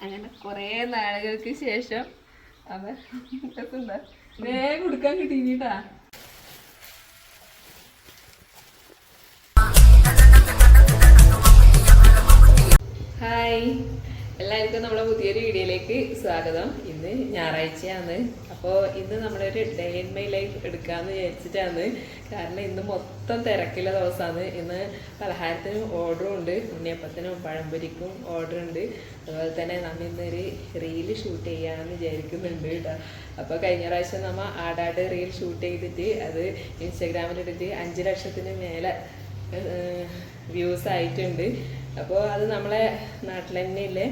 അങ്ങനെ കുറേ നാളുകൾക്ക് ശേഷം അവൻ രസമുണ്ടോ? വേഗം കൊടുക്കാൻ കിട്ടിയിട്ടാ ഹായ് എല്ലാവർക്കും നമ്മുടെ പുതിയൊരു വീഡിയോയിലേക്ക് സ്വാഗതം. ഇന്ന് ഞായറാഴ്ചയാണ്. അപ്പോൾ ഇന്ന് നമ്മളൊരു ഡേ ഇൻ മൈ ലൈഫ് എടുക്കാമെന്ന് വിചാരിച്ചിട്ടാണ്. കാരണം ഇന്ന് മൊത്തം തിരക്കുള്ള ദിവസമാണ്. ഇന്ന് പലഹാരത്തിനും ഓർഡറും ഉണ്ട്. ഉണ്ണിയപ്പത്തിനും പഴംപൊരിക്കും ഓർഡർ ഉണ്ട്. അതുപോലെ തന്നെ നമ്മൾ ഇന്നൊരു റീൽ ഷൂട്ട് ചെയ്യാമെന്ന് വിചാരിക്കുന്നുണ്ട് കേട്ടോ. അപ്പോൾ കഴിഞ്ഞ പ്രാവശ്യം നമ്മൾ ആടാട് റീൽ ഷൂട്ട് ചെയ്തിട്ട് അത് ഇൻസ്റ്റാഗ്രാമിലിട്ടിട്ട് അഞ്ച് ലക്ഷത്തിന് മേലെ വ്യൂസ് ആയിട്ടുണ്ട്. അപ്പോൾ അത് നമ്മളെ നാട്ടിൽ തന്നെ ഇല്ലേ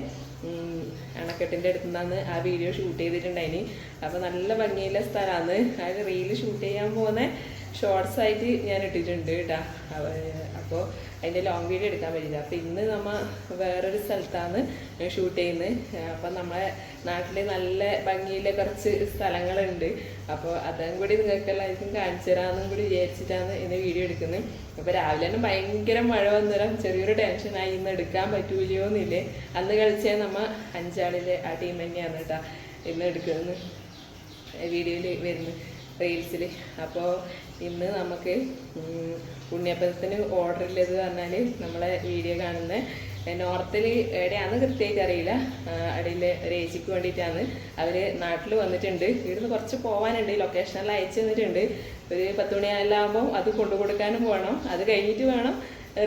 ഉം, അണക്കെട്ടിന്റെ അടുത്ത് നിന്നാണ് ആ വീഡിയോ ഷൂട്ട് ചെയ്തിട്ടുണ്ടായിന്. അപ്പോൾ നല്ല ഭംഗിയുള്ള സ്ഥലമാണ് അത് റീൽ ഷൂട്ട് ചെയ്യാൻ പോകുന്ന ഷോർട്സ് ആയിട്ട് ഞാൻ ഇട്ടിട്ടുണ്ട് കേട്ടോ അപ്പോൾ അതിന്റെ ലോങ് വീഡിയോ എടുക്കാൻ പറ്റില്ല അപ്പോൾ ഇന്ന് നമ്മൾ വേറൊരു സ്ഥലത്താണ് ഷൂട്ട് ചെയ്യുന്നത് അപ്പം നമ്മളെ നാട്ടിൽ നല്ല ഭംഗിയിലെ കുറച്ച് സ്ഥലങ്ങളുണ്ട്. അപ്പോൾ അതും കൂടി നിങ്ങൾക്ക് എല്ലാവർക്കും കാണിച്ചു തരാമെന്നും കൂടി വിചാരിച്ചിട്ടാണ് ഇന്ന് വീഡിയോ എടുക്കുന്നത് അപ്പോൾ രാവിലെ തന്നെ ഭയങ്കര മഴ വന്നേരം ചെറിയൊരു ടെൻഷനായി ഇന്ന് എടുക്കാൻ പറ്റൂലയോ എന്നില്ലേ? അന്ന് കളിച്ച നമ്മൾ അഞ്ചാളിലെ ആ ടീം തന്നെയാണ് കേട്ടോ ഇന്ന് എടുക്കുന്നത്. വീഡിയോയിൽ വരുന്നു. റീൽസിൽ അപ്പോൾ ഇന്ന് നമുക്ക് ഉണ്ണിയപ്പത്തിന് ഓർഡർ ഇല്ലത് പറഞ്ഞാൽ നമ്മളെ വീഡിയോ കാണുന്ന. നോർത്തിൽ എവിടെയാണെന്ന് കൃത്യമായിട്ട് അറിയില്ല. അടിയിലെ ഒരു ഏച്ചിക്ക് വേണ്ടിയിട്ടാണ് അവർ നാട്ടിൽ വന്നിട്ടുണ്ട്. ഇവിടുന്ന് കുറച്ച് പോകാനുണ്ട് ലൊക്കേഷനിൽ അയച്ചു തന്നിട്ടുണ്ട്. ഒരു പത്ത് മണിയെല്ലാം ആകുമ്പോൾ അത് കൊണ്ടു കൊടുക്കാനും പോകണം അത് കഴിഞ്ഞിട്ട് വേണം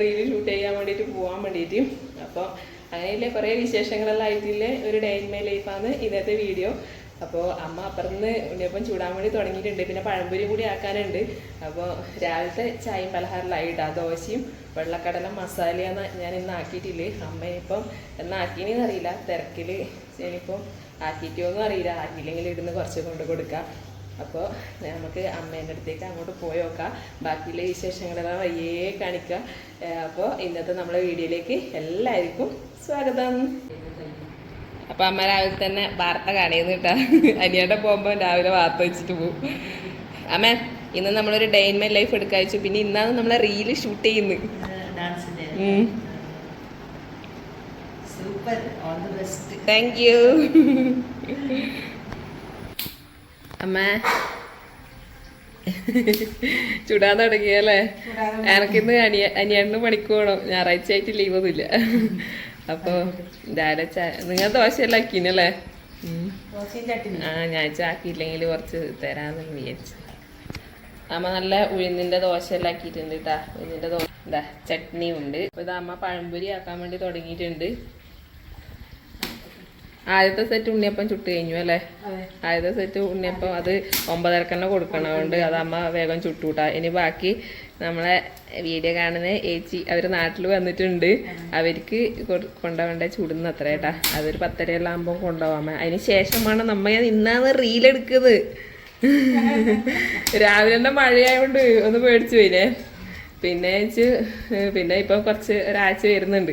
റീൽ ഷൂട്ട് ചെയ്യാൻ വേണ്ടിയിട്ട് പോകാൻ വേണ്ടിയിട്ട് അപ്പോൾ അങ്ങനെയുള്ള കുറേ വിശേഷങ്ങളെല്ലാം ആയിട്ടില്ലേ? ഒരു ഡേ ഇൻ മൈ ലൈഫാണ് ഇന്നത്തെ വീഡിയോ അപ്പോൾ അമ്മ അപ്പുറന്ന് ഉണ്ണിയപ്പം ചൂടാൻ വേണ്ടി തുടങ്ങിയിട്ടുണ്ട്. പിന്നെ പഴംപൊരി കൂടി ആക്കാനുണ്ട്. അപ്പോൾ രാവിലത്തെ ചായയും പലഹാരമായി ഇടാം ദോശയും വെള്ളക്കടല മസാലയാണ് ഞാൻ ഇന്ന് ആക്കിയിട്ടില്ല. അമ്മ ഇപ്പം എന്നാക്കീനെന്ന് അറിയില്ല. തിരക്കിൽ ആക്കിയിട്ടോ എന്നും അറിയില്ല. ആക്കിയില്ലെങ്കിൽ ഇടുന്ന് കുറച്ച് കൊണ്ട് കൊടുക്കാം. അപ്പോൾ നമുക്ക് അമ്മേന്റെ അടുത്തേക്ക് അങ്ങോട്ട് പോയി നോക്കാം. ബാക്കിയുള്ള വിശേഷങ്ങളെല്ലാം വയ്യേ കാണിക്കാം. അപ്പോൾ ഇന്നത്തെ നമ്മുടെ വീഡിയോയിലേക്ക് എല്ലാവർക്കും സ്വാഗതം. അപ്പൊ അമ്മ രാവിലെ തന്നെ വാർത്ത കാണിയെന്ന് കേട്ടാ. അനിയുടെ പോകുമ്പോ രാവിലെ വാർത്ത വെച്ചിട്ട് പോകും അമ്മ ഇന്ന് നമ്മളൊരു ഡേ ഇൻ മൈ ലൈഫ് എടുക്കാൻ വെച്ചു പിന്നെ ഇന്നാണ് നമ്മളെ റീൽ ഷൂട്ട് ചെയ്യുന്നത് താങ്ക് യു അമ്മ. ചുടാൻ തുടങ്ങിയല്ലേ? എനക്കിന്ന് അനിയ അനിയണ്ണു പണിക്ക് പോകണം ഞായറാഴ്ച ആയിട്ട് ലീവ് ഒന്നുമില്ല. അപ്പൊ ചാ- നിങ്ങൾ ദോശയെല്ലാം ആക്കിനല്ലേ. ആ ഞാൻ ചാക്കിയില്ലെങ്കിൽ കുറച്ച് തരാന്ന് വിചാരിച്ചു. അമ്മ നല്ല ഉഴുന്നിന്റെ ദോശയെല്ലാം എല്ലാം ആക്കിയിട്ടുണ്ട് കേട്ടാ ഉഴുന്നിന്റെ ദോശ ഇതാ ചട്നിയും ഉണ്ട്. അപ്പൊ ഇത് അമ്മ പഴംപൊരി ആക്കാൻ വേണ്ടി തുടങ്ങിയിട്ടുണ്ട്. ആദ്യത്തെ സെറ്റ് ഉണ്ണിയപ്പം ചുട്ട് കഴിഞ്ഞു അല്ലേ? ആദ്യത്തെ സെറ്റ് ഉണ്ണിയപ്പം അത് ഒമ്പതരക്കന്നെ കൊടുക്കണം. അതുകൊണ്ട് അത് അമ്മ വേഗം ചുട്ടുകൂട്ടാ ഇനി ബാക്കി നമ്മളെ വീഡിയോ കാണുന്ന ഏച്ചി അവർ നാട്ടിൽ വന്നിട്ടുണ്ട്. അവർക്ക് കൊണ്ടുപോകേണ്ട ചൂടുന്ന അത്ര കേട്ടാ അതൊരു പത്തരയെല്ലാം ആകുമ്പോൾ കൊണ്ടുപോകാൻ അതിന് ശേഷമാണ് നമ്മ ഇന്നാന്ന് റീലെടുക്കുന്നത് രാവിലെ തന്നെ മഴയായോണ്ട് ഒന്ന് പേടിച്ചു പോയില്ലേ? പിന്നെ വെച്ച് പിന്നെ ഇപ്പൊ കുറച്ച് ഒരാഴ്ച വരുന്നുണ്ട്.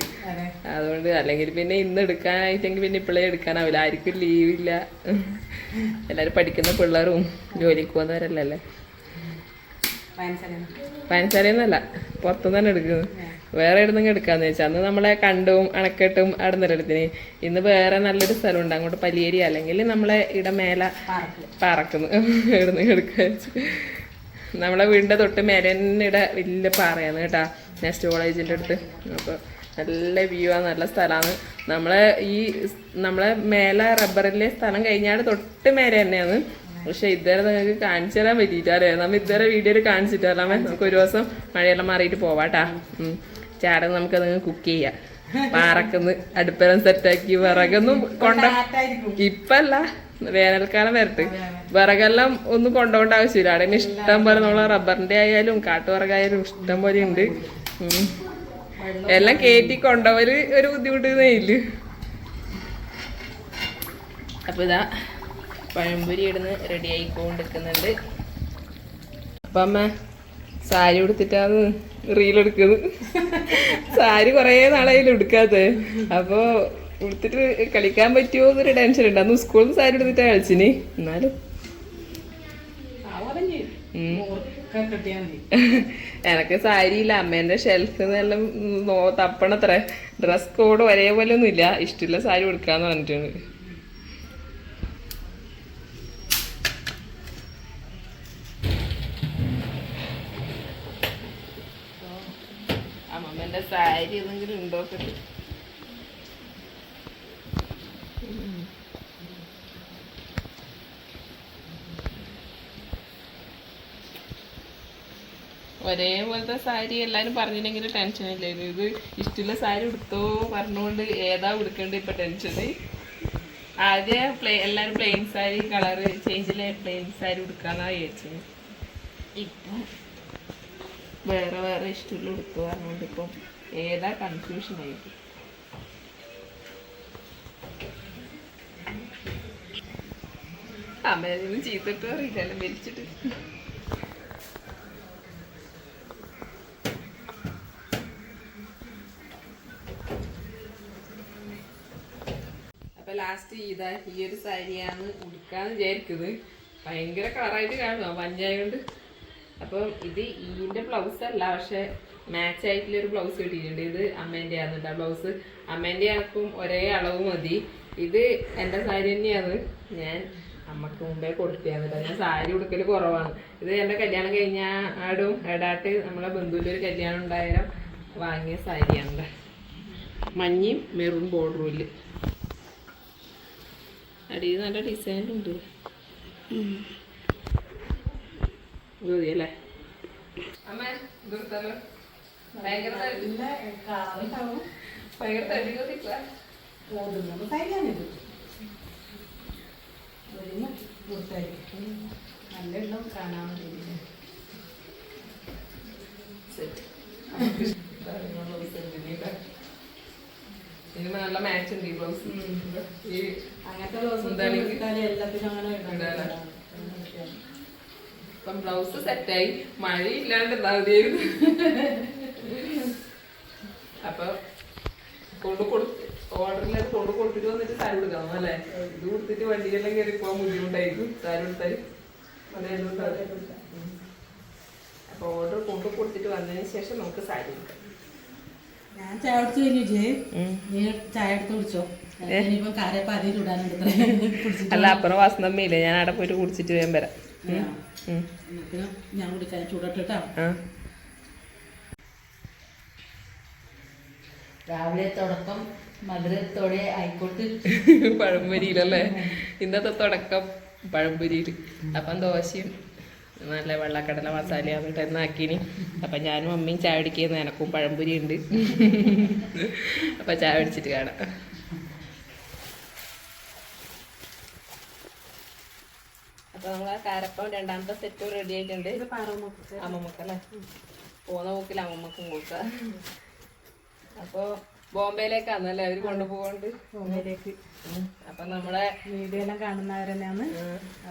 അതുകൊണ്ട് അല്ലെങ്കിൽ പിന്നെ ഇന്ന് എടുക്കാനായിട്ടെങ്കിൽ പിന്നെ ഇപ്പോഴേ എടുക്കാനാവില്ല. ആർക്കും ലീവില്ല എല്ലാവരും പഠിക്കുന്ന പിള്ളേരും ജോലിക്ക് പോകുന്നവരല്ലല്ലേ വയൻസലം പുറത്തു തന്നെ എടുക്കുന്നു വേറെ എവിടുന്നെങ്കിൽ എടുക്കാന്ന് വെച്ചാൽ അന്ന് നമ്മളെ കണ്ടും അണക്കെട്ടും അടുന്നൊരിടത്തിന് ഇന്ന് വേറെ നല്ലൊരു സ്ഥലമുണ്ട്. അങ്ങോട്ട് പലിയേരി അല്ലെങ്കിൽ നമ്മളെ ഇട മേല പാറക്കുന്നു ഇവിടുന്ന് എടുക്കുക നമ്മളെ വീടിന്റെ തൊട്ട് മേലിടെ വലിയ പാറയാണ് കേട്ടാ. നെക്സ്റ്റ് കോളേജിന്റെ അടുത്ത്. അപ്പോൾ നല്ല വ്യൂ ആണ് നല്ല സ്ഥലമാണ്. നമ്മളെ ഈ നമ്മളെ മേല റബ്ബറിലെ സ്ഥലം കഴിഞ്ഞാൽ തൊട്ട് മേലെ തന്നെയാണ്. പക്ഷെ ഇതുവരെ നിങ്ങൾക്ക് കാണിച്ചു തരാൻ പറ്റിയിട്ടല്ലേ നമ്മ ഇതുവരെ വീഡിയോയിൽ കാണിച്ചിട്ട് തരാമേ നമുക്ക് ഒരു ദിവസം മഴയെല്ലാം മാറിയിട്ട് പോവാട്ടാ. ചാടൻ നമുക്ക് നിങ്ങൾ കുക്ക് ചെയ്യാം. പാറക്കുന്ന് അടുപ്പെല്ലാം സെറ്റാക്കി വിറകൊന്നും കൊണ്ട ഇപ്പല്ല. വേനൽക്കാലം വരട്ട്. വിറകെല്ലാം ഒന്നും കൊണ്ടുപോകേണ്ട ആവശ്യമില്ല. അവിടെ ഇഷ്ടം പോലെ നമ്മളെ റബ്ബറിന്റെ ആയാലും കാട്ടുവിറകായാലും ഇഷ്ടം പോലെ ഉണ്ട്. എല്ലാം കേറ്റി കൊണ്ടുപോവൽ ഒരു ബുദ്ധിമുട്ട് ഇല്ല അപ്പൊ ഇതാ. പഴംപൊരി ഇടുന്ന് റെഡി ആയിക്കൊണ്ടിരിക്കുന്നുണ്ട്. അപ്പൊ അമ്മ സാരി റീൽ എടുക്കുന്നത് സാരി കുറേ നാളായാലും എടുക്കാത്ത അപ്പൊ ഉടുത്തിട്ട് കളിക്കാൻ പറ്റുമോ എന്നൊരു ടെൻഷൻ ഉണ്ട്. അന്ന് സ്കൂളിൽ നിന്ന് സാരി എടുത്തിട്ടാ കളിച്ചിന്. എന്നാലും. എനക്ക് സാരിയില്ല അമ്മേന്റെ ഷെൽഫ് എല്ലാം തപ്പണത്രേ ഡ്രസ് കോഡ് ഒരേപോലെ ഒന്നും ഇല്ല ഇഷ്ടമുള്ള സാരി കൊടുക്കാന്ന് പറഞ്ഞിട്ടുണ്ട്. സാരി ഏതെങ്കിലും ഉണ്ടോ? ഒക്കെ ഒരേപോലത്തെ സാരി എല്ലാരും പറഞ്ഞില്ലെങ്കിൽ ടെൻഷൻ ഇല്ലായിരുന്നു ഇത് ഇഷ്ടമുള്ള സാരി ഉടുത്തോ പറഞ്ഞുകൊണ്ട് ഏതാ ഉടുക്കേണ്ടത് ഇപ്പൊ ടെൻഷന് ആദ്യം പ്ലേ എല്ലാരും പ്ലെയിൻ സാരി കളറ് ചേഞ്ചിലെ പ്ലെയിൻ സാരി ഉടുക്കാന്നാ വിചാരിച്ചത് ഇപ്പം വേറെ വേറെ ഇഷ്ടമുള്ള ഉടുത്തു പറഞ്ഞുകൊണ്ട് ഇപ്പം ഏതാ കൺഫ്യൂഷൻ ആയിട്ട്? അമ്മയൊന്നും ചീത്തിട്ട് അറിയില്ല മരിച്ചിട്ട് അപ്പൊ ലാസ്റ്റ് ഇതാ ഈ ഒരു സാരിയാണ് ഉടുക്കാന്ന് വിചാരിക്കുന്നത്. ഭയങ്കര കളറായിട്ട് കാണുക മഞ്ഞായോണ്ട് അപ്പം ഇത് ഈന്റെ ബ്ലൗസ് അല്ല പക്ഷെ മാച്ച് ആയിട്ടുള്ള ഒരു ബ്ലൗസ് കിട്ടിയിട്ടുണ്ട്. ഇത് അമ്മേന്റെ ആണ് കേട്ടോ ബ്ലൗസ് അമ്മേന്റെ ആക്കും ഒരേ അളവ് മതി. ഇത് എന്റെ സാരി തന്നെയാണ്. ഞാൻ അമ്മയ്ക്ക് മുമ്പേ കൊടുത്തതാണ് കേട്ടോ ഞാൻ സാരി ഉടുക്കൽ കുറവാണ്. ഇത് എന്റെ കല്യാണം കഴിഞ്ഞ ആടും എടാട്ട് നമ്മളെ ബന്ധുവിന്റെ ഒരു കല്യാണം ഉണ്ടായാലും വാങ്ങിയ സാരിയാണ്. മഞ്ഞയും മെറൂൺ ബോർഡറും അടിയിൽ നല്ല ഡിസൈൻ ഉണ്ട്. മതിയല്ലേ? അമ്മ ഇതെടുത്താലോ ഭയങ്കര നല്ല എണ്ണം കാണാൻ വേണ്ടി ഇതിന് നല്ല മാച്ച് ഉണ്ട് ഈ ബ്ലൗസ് ഈ അങ്ങനത്തെ ബ്ലൗസ് എല്ലാത്തിനും അങ്ങനെ സെറ്റായി മഴയില്ലാണ്ട് മതിയായിരുന്നു അപ്പൊ കൊണ്ട് കൊടുത്ത് ഓർഡറിൽ കൊണ്ട് കൊടുത്തിട്ട് വന്നിട്ട് സാരി കൊടുക്കാം അല്ലേ? ഇത് കൊടുത്തിട്ട് വണ്ടിയിലെല്ലാം കയറി പോകാൻ ബുദ്ധിമുട്ടായിരിക്കും. സാരി കൊടുത്താൽ അപ്പൊ ഓർഡർ കൊണ്ട് കൊടുത്തിട്ട് വന്നതിന് ശേഷം നമുക്ക് സാരി കൊടുക്കാം ഞാൻ ചായ കുടിച്ചു കഴിഞ്ഞു ജയ് നീ ചായ എടുത്ത് കുടിച്ചോ? ഇനിയിപ്പം കാരപ്പം അതിൽ ചൂടാനുണ്ട് അല്ല അപ്പുറം വാസനമ്മയില്ലേ ഞാൻ അവിടെ പോയിട്ട് കുടിച്ചിട്ട് വേഗം വരാം. ഞാൻ കുടിക്കാൻ ചൂടട്ടിട്ടാ. രാവിലെ തുടക്കം മധുരത്തോടെ ആയിക്കോട്ട്. പഴംപൊരിയിലല്ലേ? ഇന്നത്തെ തുടക്കം പഴംപൊരിയിൽ അപ്പം ദോശയും നല്ല വെള്ളക്കടല മസാല എന്നിട്ട് എന്നാക്കിനി. അപ്പം ഞാനും അമ്മയും ചായ അടിക്കുന്ന എനക്കും പഴംപൊരി ഉണ്ട് അപ്പം ചായ അടിച്ചിട്ട് കാണാം. അപ്പൊ നമ്മൾ ആ കാരപ്പം രണ്ടാമത്തെ സെറ്റ് റെഡി ആയിട്ടുണ്ട്. അമ്മമ്മക്കല്ലേ? പോകുന്ന മൂക്കിൽ അമ്മമ്മക്കും കൊടുക്കാം അപ്പോൾ ബോംബെയിലേക്കാന്നല്ലേ അവർ കൊണ്ടുപോകൊണ്ട്? ബോംബെയിലേക്ക്. അപ്പൊ നമ്മളെ വീഡിയോ എല്ലാം കാണുന്നവരെന്നെയാണ്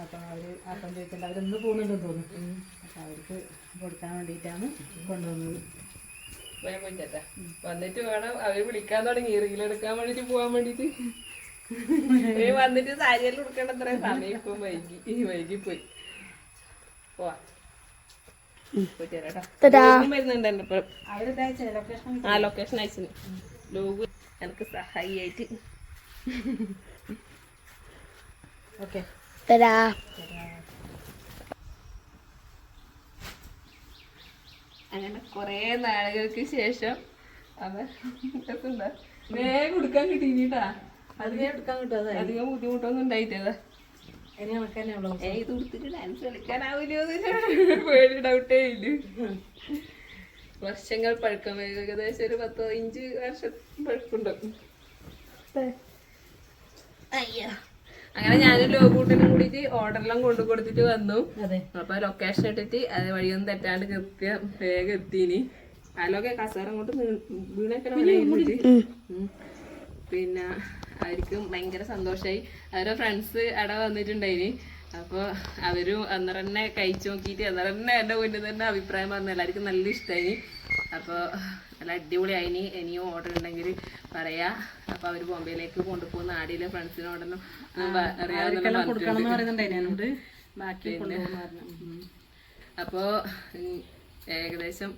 അപ്പൊ അപ്പം അവർ അപ്പം ചോദിച്ചിട്ട് അവരൊന്ന് പോകുന്നുണ്ടെന്ന് തോന്നുന്നു. അപ്പൊ അവർക്ക് കൊടുക്കാൻ വേണ്ടിയിട്ടാണ് കൊണ്ടുവന്നത്. വേഗം പോയിട്ടാ വന്നിട്ട് വേണം അവർ വിളിക്കാൻ തുടങ്ങി. റീലെടുക്കാൻ വേണ്ടിട്ട് പോവാൻ വേണ്ടിട്ട്. വന്നിട്ട് സാരിയെല്ലാം കൊടുക്കേണ്ട അത്ര സമയം ഇപ്പൊ വൈകി. വൈകി പോയി പോവാ പോയിട്ട് വരാം കേട്ടോ. ലോകം വരുന്നുണ്ട് ആ ലൊക്കേഷൻ അയച്ചു ലോഗ് എനിക്ക് സഹായിയായിട്ട്. ഓക്കെ. അങ്ങനെ കുറേ നാളുകൾക്ക് ശേഷം എന്താ? വേഗം കൊടുക്കാൻ കിട്ടിയിട്ടാ. അധികം എടുക്കാൻ കിട്ടും അതാ അധികം ബുദ്ധിമുട്ടൊന്നും ഉണ്ടായിട്ടേതാ ഇത് ഡാൻസ് കളിക്കാനാവില്ലോ പേടി ഡൗട്ടേ ഇല്ല. വർഷങ്ങൾ പഴക്കം. ഏകദേശം ഒരു പത്ത് അഞ്ച് വർഷം പഴക്കുണ്ടാവും അയ്യോ. അങ്ങനെ ഞാനും ലോകൂട്ടിനും കൂടിയിട്ട് ഓർഡറെല്ലാം കൊണ്ടു കൊടുത്തിട്ട് വന്നു. അപ്പൊ ലൊക്കേഷൻ ഇട്ടിട്ട് അത് വഴിയൊന്നും തെറ്റാണ്ട് കൃത്യം വേഗം എത്തിന്. അതിലൊക്കെ കസേര അങ്ങോട്ട് വീണേക്കണം പിന്നെ അവർക്കും ഭയങ്കര സന്തോഷമായി അവരുടെ ഫ്രണ്ട്സ് അവിടെ വന്നിട്ടുണ്ടായിന്. അപ്പോൾ അവരും അന്നേരം തന്നെ കഴിച്ചു നോക്കിയിട്ട് അന്നേരം തന്നെ എന്റെ മുന്നിൽ തന്നെ അഭിപ്രായം പറഞ്ഞു. എല്ലാവർക്കും നല്ല ഇഷ്ടമായി അപ്പോൾ നല്ല അടിപൊളിയായിനി. ഇനിയും ഓർഡർ ഉണ്ടെങ്കിൽ പറയാ. അപ്പൊ അവർ ബോംബെയിലേക്ക് കൊണ്ടുപോകുന്ന ആടിയിലെ ഫ്രണ്ട്സിനോടൊന്നും അറിയാവുന്ന അപ്പോ ഏകദേശം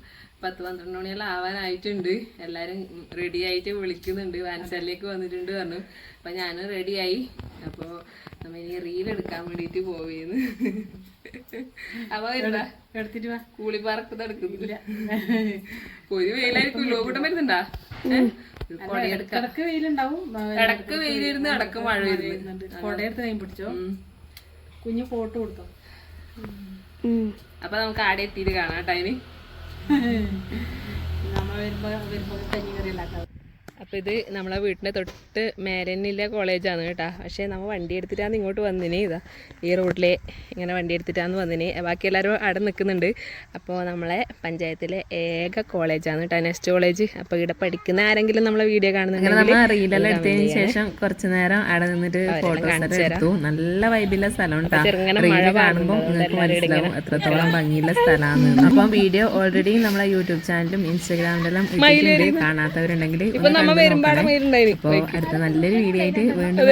പത്ത് പന്ത്രണ്ട് മണിയെല്ലാം ആവാനായിട്ടുണ്ട്. എല്ലാവരും റെഡി ആയിട്ട് വിളിക്കുന്നുണ്ട്. വാൻസാലിലേക്ക് വന്നിട്ടുണ്ട് പറഞ്ഞു. അപ്പം ഞാനും റെഡിയായി അപ്പോൾ നമ്മ ഇനി റീൽ എടുക്കാൻ വേണ്ടിയിട്ട് പോവുകയെന്ന് അപ്പോൾ എടുത്തിട്ട് വാ. കൂളിപ്പാറക്ക് ഒരു വെയിലായിരിക്കും. ലോകൂട്ടം വരുന്നുണ്ടാ? ഇടയ്ക്ക് വെയിലുണ്ടാവും. ആ, ഇടയ്ക്ക് വെയിലിരുന്ന് ഇടയ്ക്ക് മഴ വരുന്നു വരുന്നുണ്ട്. കൊടയെടുത്ത് കൈ പിടിച്ചോ? കുഞ്ഞു ഫോട്ടോ കൊടുത്തോ? അപ്പൊ നമുക്ക് ആടെ എത്തിയിട്ട് കാണാം ടൈമിന് നമ്മ വരുമ്പോ വരുമ്പോ കഞ്ഞി കറി ഉണ്ടാക്കാം അപ്പോൾ ഇത് നമ്മളെ വീട്ടിന്റെ തൊട്ട് മേലന്നില്ല കോളേജാണ് കേട്ടോ. പക്ഷേ നമ്മൾ വണ്ടി എടുത്തിട്ടാണ് ഇങ്ങോട്ട് വന്നിന്. ഇതാ ഈ റോഡിലെ ഇങ്ങനെ വണ്ടി എടുത്തിട്ടാണ് വന്നിന്. ബാക്കി എല്ലാവരും അവിടെ നിൽക്കുന്നുണ്ട്. അപ്പോൾ നമ്മളെ പഞ്ചായത്തിലെ ഏക കോളേജാണ് കേട്ടോ നെക്സ്റ്റ് കോളേജ്. അപ്പോൾ ഇവിടെ പഠിക്കുന്ന ആരെങ്കിലും നമ്മളെ വീഡിയോ കാണുന്നുണ്ടെങ്കിൽ റീലെല്ലാം എടുത്തതിന് ശേഷം കുറച്ച് നേരം അവിടെ നിന്നിട്ട് ഫോട്ടോ എടുത്തു. നല്ല വൈബില്ല സ്ഥലം മഴ കാണുമ്പോൾ നിങ്ങൾക്ക് മനസ്സിലാവും എത്രത്തോളം ഭംഗിയുള്ള സ്ഥലമാണ്. അപ്പം വീഡിയോ ഓൾറെഡി നമ്മളെ യൂട്യൂബ് ചാനലും ഇൻസ്റ്റാഗ്രാമിലെല്ലാം കാണാത്തവരുണ്ടെങ്കിൽ അടുത്ത നല്ലൊരു വീഡിയോ ആയിട്ട് വീണ്ടും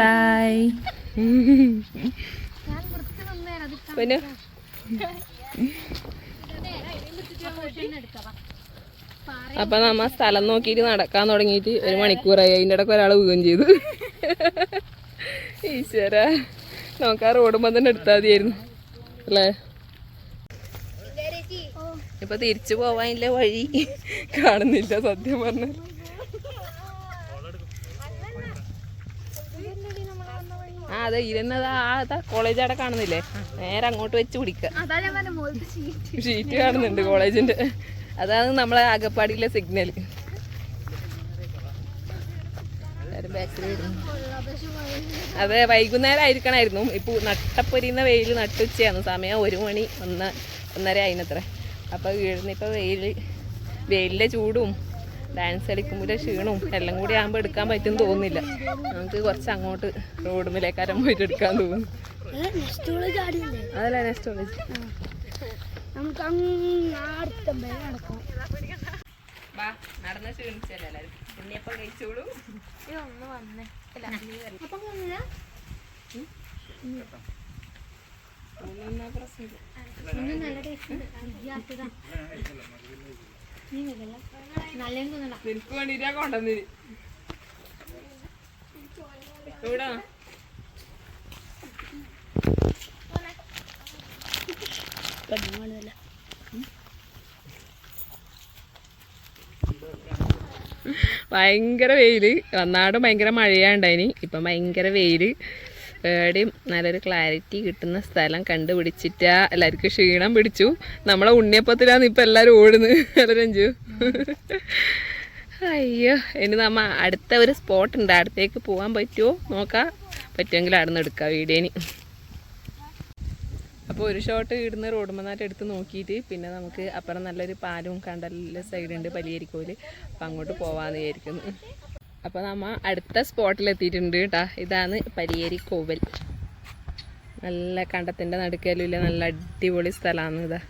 ബൈ പിന്നെ? അപ്പൊ നമ്മ സ്ഥലം നോക്കിയിട്ട് നടക്കാൻ തുടങ്ങിയിട്ട് ഒരു മണിക്കൂറായി. അതിന്റെ ഇടയ്ക്ക് ഒരാൾ വീഴുകയും ചെയ്തു. ഈശ്വര. നോക്കാ റോഡുമ്പോ തന്നെ എടുത്താൽ മതിയായിരുന്നു. അല്ലേ? ഇപ്പൊ തിരിച്ചു പോവാനില്ല വഴി കാണുന്നില്ല സത്യം പറഞ്ഞാൽ ആ അതെ ഇരുന്നത് ആ അതാ കോളേജ് അവിടെ കാണുന്നില്ലേ? നേരെ അങ്ങോട്ട് വെച്ച് പിടിക്ക. ഷീറ്റ്. കാണുന്നുണ്ട് കോളേജിന്റെ. അതാണ് നമ്മളെ അകപ്പാടിയിലെ സിഗ്നൽ അതെ വൈകുന്നേരം ആയിരിക്കണമായിരുന്നു ഇപ്പൊ നട്ടപ്പൊരിയുന്ന വെയിൽ നട്ടുച്ചയാണ്. സമയം ഒരു മണി ഒന്ന് ഒന്നര ആയിനത്ര. അപ്പൊ വീഴുന്നിപ്പോൾ ഇപ്പൊ വെയിൽ വെയിലിന്റെ ചൂടും ഡാൻസ് കളിക്കുമ്പോൾ ക്ഷീണവും എല്ലാം കൂടി ആകുമ്പോൾ എടുക്കാൻ പറ്റും തോന്നുന്നില്ല നമുക്ക് കുറച്ച് അങ്ങോട്ട് റോഡ് മിലേക്കാരം പോയിട്ട് എടുക്കാൻ തോന്നുന്നു അതല്ല നെക്സ്റ്റ് കോളേജ് നമുക്ക് നടന്ന് ക്ഷീണിച്ചല്ലേ എല്ലാവരും ഉണ്ണിയപ്പം കഴിച്ചോളൂ ഇതൊന്ന് വന്നേ അപ്പൊ നിനക്ക് വേണ്ടിട്ടാ കൊണ്ടുവന്നിന് എവിടാ? ഭയങ്കര വെയിൽ. വന്നാടും ഭയങ്കര മഴയാണ്ടായിന് ഇപ്പം ഭയങ്കര വെയിൽ. എവിടെയും നല്ലൊരു ക്ലാരിറ്റി കിട്ടുന്ന സ്ഥലം കണ്ടുപിടിച്ചിട്ടാ എല്ലാവർക്കും ക്ഷീണം പിടിച്ചു. നമ്മളെ ഉണ്ണിയപ്പത്തിലാണ് ഇപ്പം എല്ലാവരും ഓടുന്നത് അല്ല അയ്യോ ഇനി നമ്മ അടുത്ത ഒരു സ്പോട്ട് ഉണ്ട്. അടുത്തേക്ക് പോകാൻ പറ്റുമോ നോക്കാം. പറ്റുമെങ്കിൽ അവിടെ നിന്ന് എടുക്കാം വീഡിയോന്. അപ്പോൾ ഒരു ഷോട്ട് ഇടുന്ന റോഡ് എടുത്ത് നോക്കിയിട്ട് പിന്നെ നമുക്ക് അപ്പുറം നല്ലൊരു പാലും കണ്ടലിന്റെ സൈഡുണ്ട് പലിയരിക്കോൽ അപ്പം അങ്ങോട്ട് പോവാന്ന് വിചാരിക്കുന്നു. അപ്പോൾ നമ്മ അടുത്ത സ്പോട്ടിൽ എത്തിയിട്ടുണ്ട് കേട്ടാ. ഇതാണ് പരിയേരി കോവൽ. നല്ല കണ്ടത്തിന്റെ നടുക്കലുമില്ല നല്ല അടിപൊളി സ്ഥലമാണ് ഇതാ.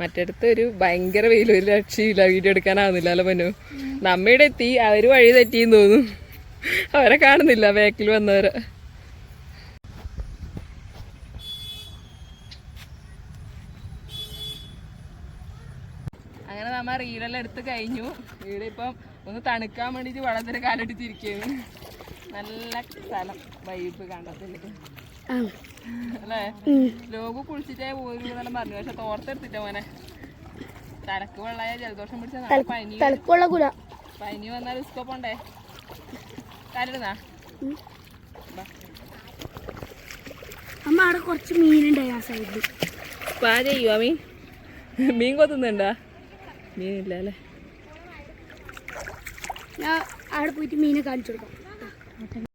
മറ്റടുത്ത് ഒരു ഭയങ്കര വെയിൽ ഒരു രക്ഷയില്ല. വീഡിയോ എടുക്കാനാവുന്നില്ലല്ലോ പനു നമ്മയുടെ എത്തി അവർ വഴി തെറ്റിയെന്ന് തോന്നുന്നു. അവരെ കാണുന്നില്ല ബാക്കിൽ വന്നവരെ അങ്ങനെ നമ്മ റീലെല്ലാം എടുത്ത് കഴിഞ്ഞു. ഇവിടെ ഇപ്പം ഒന്ന് തണുക്കാൻ വേണ്ടിയിട്ട് വെള്ളത്തിന് കാലിട്ടിരിക്കുകയാണ് നല്ല സ്ഥലം വൈബ് കണ്ടത്തിൽ അല്ലേ? ലോക കുളിച്ചിട്ടേ പോരും എന്നെല്ലാം പറഞ്ഞു. പക്ഷെ തോർത്തെടുത്തിട്ട മോനെ. തലക്ക് വെള്ളമായ ജലദോഷം പിടിച്ച പനി പനി വന്നാൽ റിസ്കോ പോണ്ടേ? അമ്മ അവിടെ കുറച്ച് മീനുണ്ടായി ആ സൈഡിൽ പാചയ്യോ മീൻ മീൻ കൊത്തുന്നുണ്ടാ? മീനില്ല അല്ലേ ഞാൻ അവിടെ പോയിട്ട് മീനെ കാണിച്ചു കൊടുക്കാം.